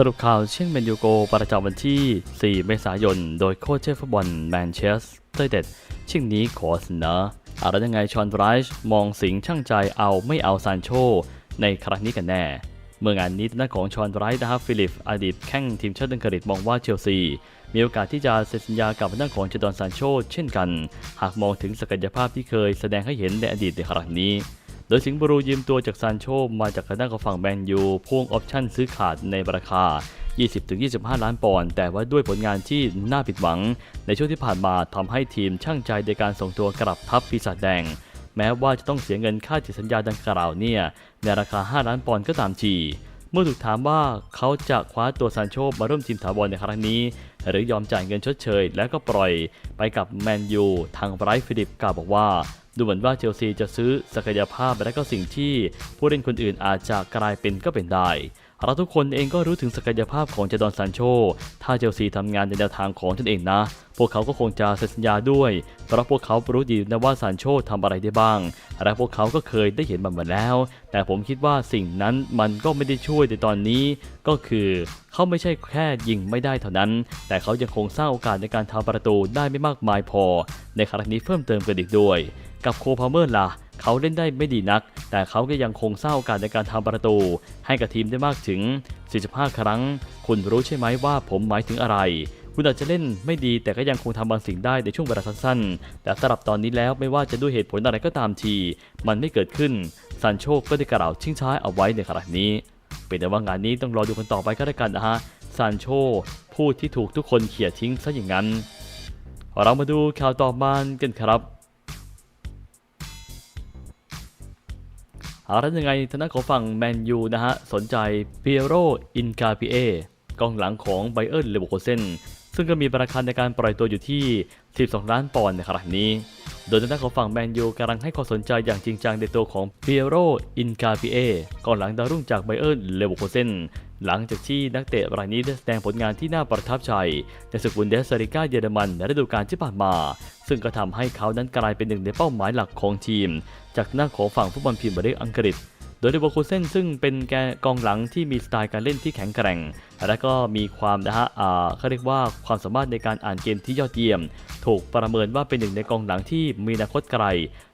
สรุปข่าวเช่นเมนยูโกประจำวันที่ 4 เมษายน โดยโค้ชเชฟฟุตบอลแมนเชสเตอร์เด็ดเช่นนี้ขอเสนออะไรยังไงชอนไรช์มองสิงช่างใจเอาไม่เอาซานโช ในครั้งนี้กันแน่ เมื่องานนี้ทางด้านของชอนไรท์นะครับฟิลิป อดีตแข้งทีมชาติอังกฤษมองว่าเชลซี มีโอกาสที่จะเซ็นสัญญากับทางด้านของเจดอนซานโช เช่นกัน หากมองถึงศักยภาพที่เคยแสดงให้เห็นในอดีตในครั้งนี้ โดยสิงห์บรูยืมตัวจากซานโชมาจากทางด้านของฝั่งแมนยูพ่วงออปชั่นซื้อขาดในราคา 20-25 ล้านปอนด์แต่ว่าด้วยผลงานที่น่าผิดหวัง ในช่วงที่ผ่านมาทำให้ทีมช่างใจในการส่งตัวกลับทัพปีศาจแดง แม้ว่าจะต้องเสียเงินค่าจิตสัญญาดังกล่าวเนี่ยในราคา 5 ล้านปอนด์ก็ตามทีเมื่อถูกถามว่าเขาจะคว้าตัวซานโชมาร่วมทีมถาวรในครั้งนี้ หรือยอมจ่ายเงินชดเชย แล้วก็ปล่อยไปกับแมนยูทางไบรท์ฟิลิปกล่าวบอกว่า ดูเหมือนว่าเชลซีจะซื้อศักยภาพและก็สิ่งที่ผู้เล่นคนอื่นอาจจะกลายเป็นก็เป็นได้เราทุกคนเองก็รู้ถึงศักยภาพของเจดอนซานโช ถ้าเชลซีทำงานในแนวทางของตนเองนะ พวกเขาก็คงจะเซ็นสัญญาด้วย เพราะพวกเขารู้ดีนะว่าซานโชทำอะไรได้บ้าง และพวกเขาก็เคยได้เห็นมันมาแล้ว แต่ผมคิดว่าสิ่งนั้นมันก็ไม่ได้ช่วยในตอนนี้ ก็คือเขาไม่ใช่แค่ยิงไม่ได้เท่านั้น แต่เขายังคงสร้างโอกาสในการทำประตูได้ไม่มากมายพอ ในครั้งนี้เพิ่มเติมกันอีกด้วย กับโคพาเมอร์ล่ะ เขาเล่นได้ไม่ดีนัก แต่เขาก็ยังคงสร้างโอกาสในการทำประตู ให้กับทีมได้มากถึง 45 ครั้ง คุณรู้ใช่ไหมว่าผมหมายถึงอะไร คุณอาจจะเล่นไม่ดีแต่ก็ยังคงทำบางสิ่งได้ในช่วงเวลาสั้นๆ แต่สำหรับตอนนี้แล้วไม่ว่าจะด้วยเหตุผลอะไรก็ตามที มันไม่เกิดขึ้นซันโชก็ได้กล่าวชิงช้าเอาไว้ในขณะนี้ เป็นแต่ว่างานนี้ต้องรอดูกันต่อไปก็แล้วกันนะฮะซานโชพูดที่ถูกทุกคนเขี่ยทิ้งซะอย่างนั้น เรามาดูข่าวต่อมากันครับ เอาละยังไงทางด้านของฝั่งแมนยูนะฮะ สนใจเปียโรอินคาปิเอกองหลังของไบเอิร์นเลเวอร์โคเซนซึ่งก็มีราคาในการปล่อยตัวอยู่ที่ 12 ล้านปอนด์ในขณะนี้ โดยทางด้านของฝั่งแมนยูกำลังให้ความสนใจอย่างจริงจังในตัวของเปียโรอินกาปิเอกองหลังดาวรุ่งจากไบเอิร์นเลเวอร์โคเซนหลังจากที่นักเตะรายนี้ได้แสดงผลงานที่น่าประทับใจในศึกบุนเดสลิก้าเยอรมันในฤดูกาลที่ผ่านมา ซึ่งก็ทำให้เขานั้นกลายเป็นหนึ่งในเป้าหมายหลักของทีม จากหน้าของฝั่งฟุตบอลพรีเมียร์ลีกอังกฤษ โดยเลเวอคูเซนซึ่งเป็นแกกองหลังที่มีสไตล์การเล่นที่แข็งแกร่ง และก็มีความนะฮะเขาเรียกว่าความสามารถในการอ่านเกมที่ยอดเยี่ยม ถูกประเมินว่าเป็นหนึ่งในกองหลังที่มีอนาคตไกล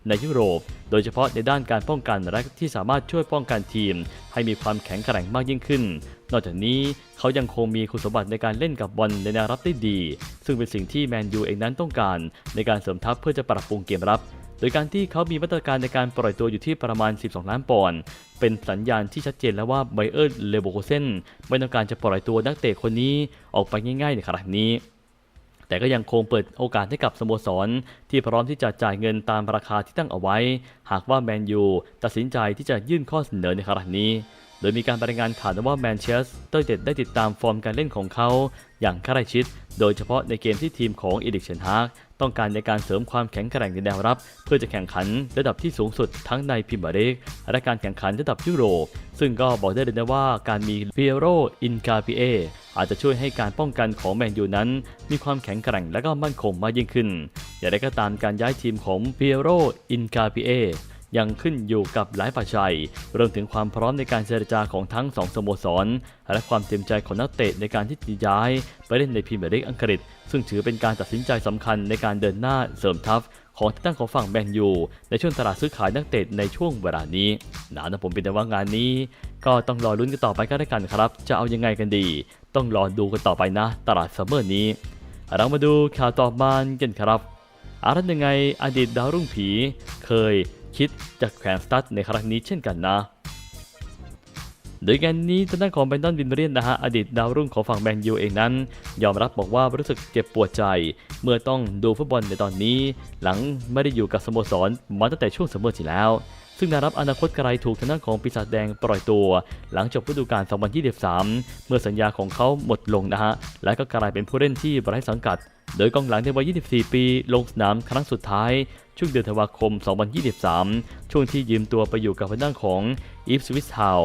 ในยุโรป โดยเฉพาะในด้านการป้องกันและที่สามารถช่วยป้องกันทีม ให้มีความแข็งแกร่งมากยิ่งขึ้น นอกจากนี้เขายังคงมีคุณสมบัติในการเล่นกับบอลในแนวรับได้ดี ซึ่งเป็นสิ่งที่แมนยูเองนั้นต้องการ ในการเสริมทัพเพื่อจะปรับปรุงเกมรับ โดยการที่เขามีมาตรการในการปล่อยตัวอยู่ที่ประมาณ 12 ล้านปอนด์เป็นสัญญาณที่ชัดเจนแล้วว่าไบเออร์เลโบโคเซนไม่ต้องการจะปล่อยตัวนักเตะคนนี้ออกไปง่ายๆในขณะนี้ แต่ก็ยังคงเปิดโอกาสให้กับสโมสร ที่พร้อมที่จะจ่ายเงินตามราคาที่ตั้งเอาไว้ หากว่าแมนยูตัดสินใจที่จะยื่นข้อเสนอในขณะนี้ โดยมีการรายงานข่าวว่าแมนเชสเตอร์เด็ดได้ติดตามฟอร์มการเล่นของเขาอย่างใกล้ชิด โดยเฉพาะในเกมที่ทีมของอีดิกเชนฮากต้องการในการเสริมความแข็งแกร่งในแนวรับ เพื่อจะแข่งขันระดับที่สูงสุดทั้งในพรีเมียร์ลีกและการแข่งขันระดับยุโรป ซึ่งก็บอกได้เลยนะว่าการมีเปียโรอินกาปิเออาจจะช่วยให้การป้องกันของแมนยูนั้น มีความแข็งแกร่งและก็มั่นคงมากยิ่งขึ้น อย่างไรก็ตามการย้ายทีมของเปียโรอินกาปิเอ ยังขึ้นอยู่กับหลายปัจจัยรวมถึงความพร้อมในการเจรจาของทั้งสองสโมสร และความเต็มใจของนักเตะในการที่จะย้ายไปเล่นในพรีเมียร์ลีกอังกฤษ ซึ่งถือเป็นการตัดสินใจสำคัญในการเดินหน้าเสริมทัพของที่ตั้งของฝั่งแมนยูในช่วงตลาดซื้อขายนักเตะในช่วงเวลานี้นะนะผมเป็นแต่ว่างานนี้ ก็ต้องรอลุ้นกันต่อไปก็ได้กันครับ จะเอายังไงกันดี ต้องรอดูกันต่อไปนะ ตลาดซัมเมอร์นี้ เรามาดูข่าวต่อมากันครับอารันยังไงอดีตดาวรุ่งผี เคย คิดจะแขวนสตั๊ดในครั้งนี้เช่นกันนะ โดยงานนี้ทางด้านของแบนดอนวินเรียนนะฮะอดีตดาวรุ่งของฝั่งแมนยูเองนั้น ยอมรับบอกว่ารู้สึกเจ็บปวดใจ เมื่อต้องดูฟุตบอลในตอนนี้ หลังไม่ได้อยู่กับสโมสรมาตั้งแต่ช่วงซัมมอร์ที่แล้วซึ่งนารับอนาคตไกลถูกทางด้านของปีศาจแดงปล่อยตัว หลังจบฤดูกาล 2023 เมื่อสัญญาของเขาหมดลงนะฮะ และก็กลายเป็นผู้เล่นที่ไร้สังกัด โดยกองหลังในวัย 24 ปี ลงสนามครั้งสุดท้าย ช่วงเดือนธันวาคม 2023 ช่วงที่ยืมตัวไปอยู่กับทางของอีฟสวิสฮาว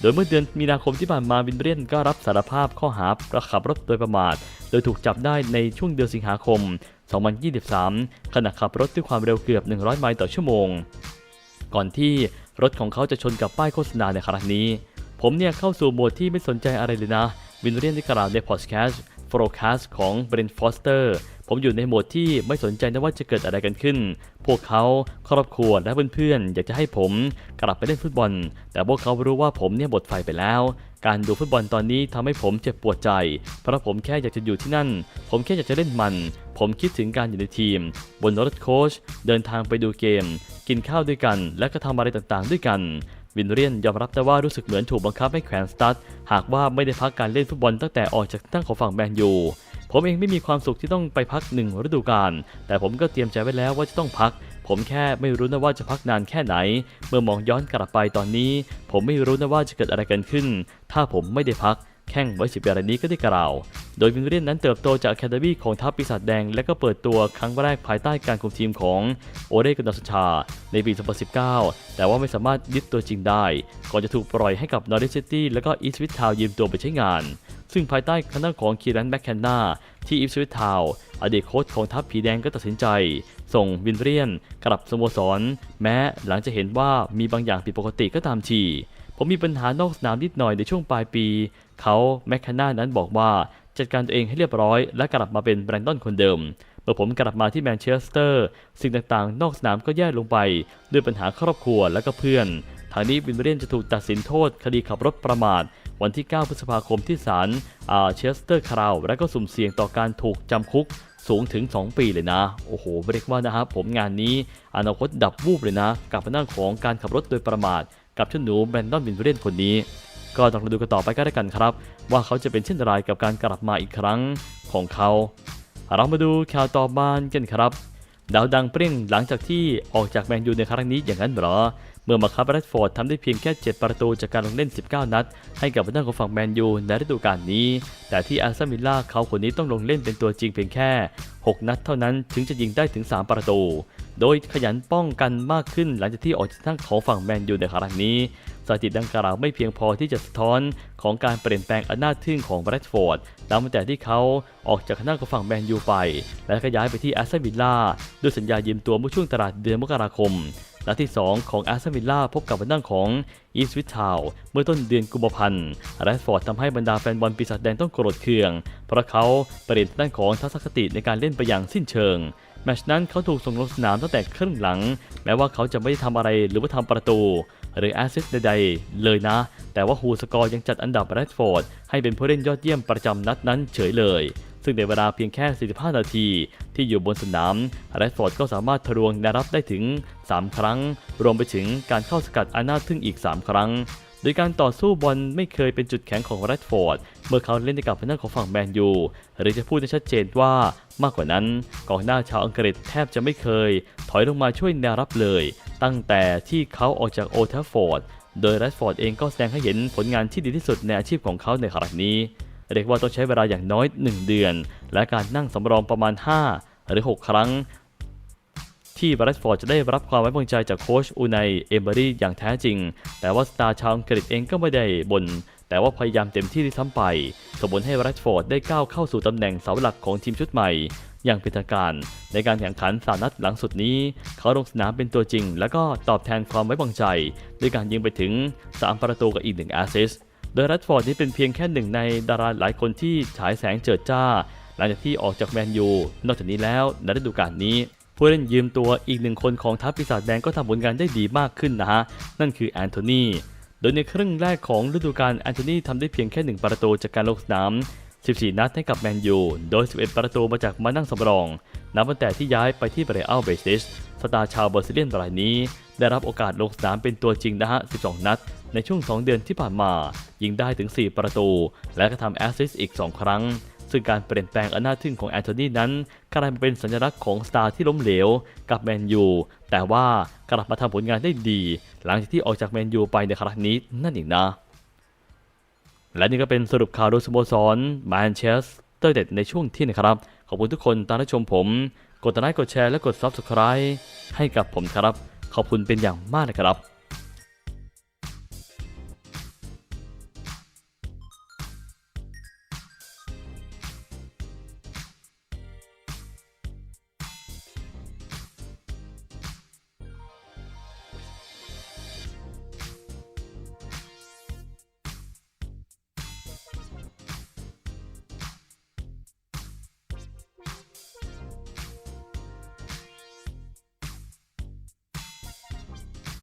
โดยเมื่อเดือนมีนาคมที่ผ่านมาวินเบรียนก็รับสารภาพข้อหาประขับรถโดยประมาท โดยถูกจับได้ในช่วงเดือนสิงหาคม 2023 ขณะขับรถด้วยความเร็วเกือบ 100 ไมล์ต่อชั่วโมง ก่อนที่รถของเขาจะชนกับป้ายโฆษณาในครั้งนี้ผผมเนี่ยเข้าสู่โหมดที่ไม่สนใจอะไรเลยนะ วินเรียนได้กล่าวในพอดแคสต์ Forecast ของเบรนฟอสเตอร์ผมอยู่ในโหมดที่ไม่สนใจนะว่าจะเกิดอะไรกันขึ้น พวกเขาครอบครัวและเพื่อนๆ อยากจะให้ผมกลับไปเล่นฟุตบอล แต่พวกเขารู้ว่าผมเนี่ยหมดไฟไปแล้ว การดูฟุตบอลตอนนี้ทำให้ผมเจ็บปวดใจ เพราะผมแค่อยากจะอยู่ที่นั่น ผมแค่อยากจะเล่นมัน ผมคิดถึงการอยู่ในทีม บนรถโค้ชเดินทางไปดูเกม กินข้าวด้วยกัน และก็ทำอะไรต่างๆ ด้วยกัน วินเรียนยอมรับแต่ว่ารู้สึกเหมือนถูกบังคับให้แขวนสตั๊ดหากว่าไม่ได้พักการเล่นฟุตบอลตั้งแต่ออกจากตั้งของฝั่งแมนยูผมเองไม่มีความสุขที่ต้องไปพักหนึ่งฤดูกาลแต่ผมก็เตรียมใจไว้แล้วว่าจะต้องพัก ผมแค่ไม่รู้นะว่าจะพักนานแค่ไหน เมื่อมองย้อนกลับไปตอนนี้ ผมไม่รู้นะว่าจะเกิดอะไรกันขึ้น ถ้าผมไม่ได้พัก แข้งไว้สิบปีนี้ก็ได้กล่าว โดยวินเรียนนั้นเติบโตจากแคดมี่ของทัพปีศาจแดง และก็เปิดตัวครั้งแรกภายใต้การคุมทีมของโอเรกันดอสชา ในปี 2019 แต่ว่าไม่สามารถยึดตัวจริงได้ ก่อนจะถูกปล่อยให้กับนอริสซิตี้และก็อีสวิททาวยืมตัวไปใช้งาน ซึ่งภายใต้คณะของคีรันแบ็คแคนนาที่อีสวิททาวอดีตโค้ชของทัพผีแดงก็ตัดสินใจ ส่งวินเรียนกลับสโมสร แม้หลังจะเห็นว่ามีบางอย่างผิดปกติก็ตามที ผมมีปัญหานอกสนามนิดหน่อยในช่วงปลายปี เขาแมคคาน่านั้นบอกว่าจัดการตัวเองให้เรียบร้อย และกลับมาเป็นแบรนดอนคนเดิม เมื่อผมกลับมาที่แมนเชสเตอร์ สิ่งต่างๆ นอกสนามก็แย่ลงไป ด้วยปัญหาครอบครัวและก็เพื่อน ทางนี้วินเรียนจะถูกตัดสินโทษคดีขับรถประมาท วันที่ 9 พฤษภาคมที่ศาลอาเชสเตอร์คาราว และก็สุ่มเสี่ยงต่อการถูกจำคุกสูงถึง 2 ปีเลยนะ โอ้โหเรียกว่านะครับผมงานนี้อนาคตดับวูบเลยนะ กับพนักของการขับรถโดยประมาท กับเจ้าหนูแบรนดอนวินเรียนคนนี้ ก็ต้องมาดูกันต่อไปก็ได้กันครับ ว่าเขาจะเป็นเช่นไรกับการกลับมาอีกครั้งของเขา เรามาดูข่าวต่อมากันครับดาวดังเปรี้ยงหลังจากที่ออกจากแมนยูในครั้งนี้อย่างนั้นหรอ เมื่อมาคับแรดฟอร์ดทำได้เพียงแค่ 7 ประตูจากการลงเล่น 19 นัด ให้กับผู้เล่นของฝั่งแมนยูในฤดูกาลนี้ แต่ที่อาร์เซนอลวิล่าเขาคนนี้ต้องลงเล่นเป็นตัวจริงเพียงแค่ 6 นัดเท่านั้นถึงจะยิงได้ถึง 3 ประตู โดยขยันป้องกันมากขึ้นหลังจากที่ออกจากทางของฝั่งแมนยูในครั้งนี้สถิติดังกล่าวไม่เพียงพอที่จะสะท้อนของการเปลี่ยนแปลงอันน่าทึ่งของแบรดฟอร์ดตั้งแต่ที่เขาออกจากคณะของฝั่งแมนยูไป และก็ย้ายไปที่แอสตันวิลล่าด้วยสัญญายืมตัวเมื่อช่วงตลาดเดือนมกราคม นัดที่ 2 ของแอสตันวิลล่าพบกับด้าของอีสวิททาวเมื่อต้นเดือนกุมภาพันธ์แรดฟอร์ดทำให้บรรดาแฟนบอลปีศาจแดงต้องโกรธเคือง เพราะเขาเปลี่ยนด้านของทัศนคติในการเล่นไปอย่างสิ้นเชิงแมชนั้นเขาถูกส่งลงสนามตั้งแต่ครึ่งหลัง แม้ว่าเขาจะไม่ได้ทำอะไรหรือว่าทำประตู หรือแอสซิสต์ใดๆ เลยนะ แต่ว่าฮูสกอร์ยังจัดอันดับแรดฟอร์ดให้เป็นผู้เล่นยอดเยี่ยมประจำนัดนั้นเฉยเลย ซึ่งในเวลาเพียงแค่ 45 นาที ที่อยู่บนสนามแรดฟอร์ดก็สามารถทะลวงแนวรับได้ถึง 3 ครั้ง รวมไปถึงการเข้าสกัดอันน่าทึ่งอีก 3 ครั้ง โดยการต่อสู้บอลไม่เคยเป็นจุดแข็งของแรดฟอร์ด เมื่อเขาเล่นกับพนักของฝั่งแมนยู หรือจะพูดได้ชัดเจนว่ามากกว่านั้นกองหน้าชาวอังกฤษแทบจะไม่เคย ถอยลงมาช่วยแนวรับเลย ตั้งแต่ที่เขาออกจากโอทัฟฟอร์ดโดยแรดฟอร์ดเองก็แสดงให้เห็นผลงานที่ดีที่สุดในอาชีพของเขาในครั้งนี้ เรียกว่าต้องใช้เวลาอย่างน้อย 1 เดือน และการนั่งสำรองประมาณ 5 หรือ 6 ครั้ง ที่แรดฟอร์ดจะได้รับความไว้วางใจจากโค้ชอูไนเอมเบอรี่อย่างแท้จริง แต่ว่าสตาร์ชาวอังกฤษเองก็ไม่ได้บน่นแต่ว่าพยายามเต็มที่ที่ซ้ำไปส่งผลให้แรดฟอร์ดได้ก้าวเข้าสู่ตำแหน่งเสาหลักของทีมชุดใหม่ อย่างเป็นทางการ ในการแข่งขันสามนัดหลังสุดนี้ เขาลงสนามเป็นตัวจริง แล้วก็ตอบแทนความไว้วางใจ ด้วยการยิงไปถึง 3 ประตูกับอีกหนึ่งแอสซิสต์ โดยแรดฟอร์ดนี้เป็นเพียงแค่หนึ่งในดาราหลายคนที่ฉายแสงเจิดจ้า หลังจากที่ออกจากแมนยู นอกจากนี้แล้วในฤดูกาลนี้ผู้เล่นยืมตัวอีกหนึ่งคนของทัพปีศาจแดงก็ทำผลงานได้ดีมากขึ้นนะฮะ นั่นคือแอนโทนี โดยในครึ่งแรกของฤดูกาลแอนโทนีทำได้เพียงแค่ 1 ประตูจากการลงสนาม 14 นัดให้กับแมนยู โดย 11 ประตูมาจากมานั่งสำรอง นับตั้งแต่ที่ย้ายไปที่เบรอัลเบสติสสตาร์ชาวเบอราซิเลียนรายนี้ ได้รับโอกาสลงสนามเป็นตัวจริงนะฮะ 12 นัด ในช่วง 2 เดือนที่ผ่านมา ยิงได้ถึง 4 ประตู และก็ทำแอสซิสต์อีก 2 ครั้ง ซึ่งการเปลี่ยนแปลงอันน่าทึ่งของแอนโทนีนั้นกลายเป็นสัญลักษณ์ของสตาร์ที่ล้มเหลวกับแมนยู แต่ว่ากลับมาทำผลงานได้ดี หลังจากที่ออกจากแมนยูไปในครั้งนี้นั่นเองนะ และนี่ก็เป็นสรุปข่าวโดยสโมสรแมนเชสเตอร์เด็ดในช่วงที่นะครับ ขอบคุณทุกคนตามรับชมผม กดไลค์กดแชร์และกด Subscribe ให้กับผมครับ ขอบคุณเป็นอย่างมากนะครับ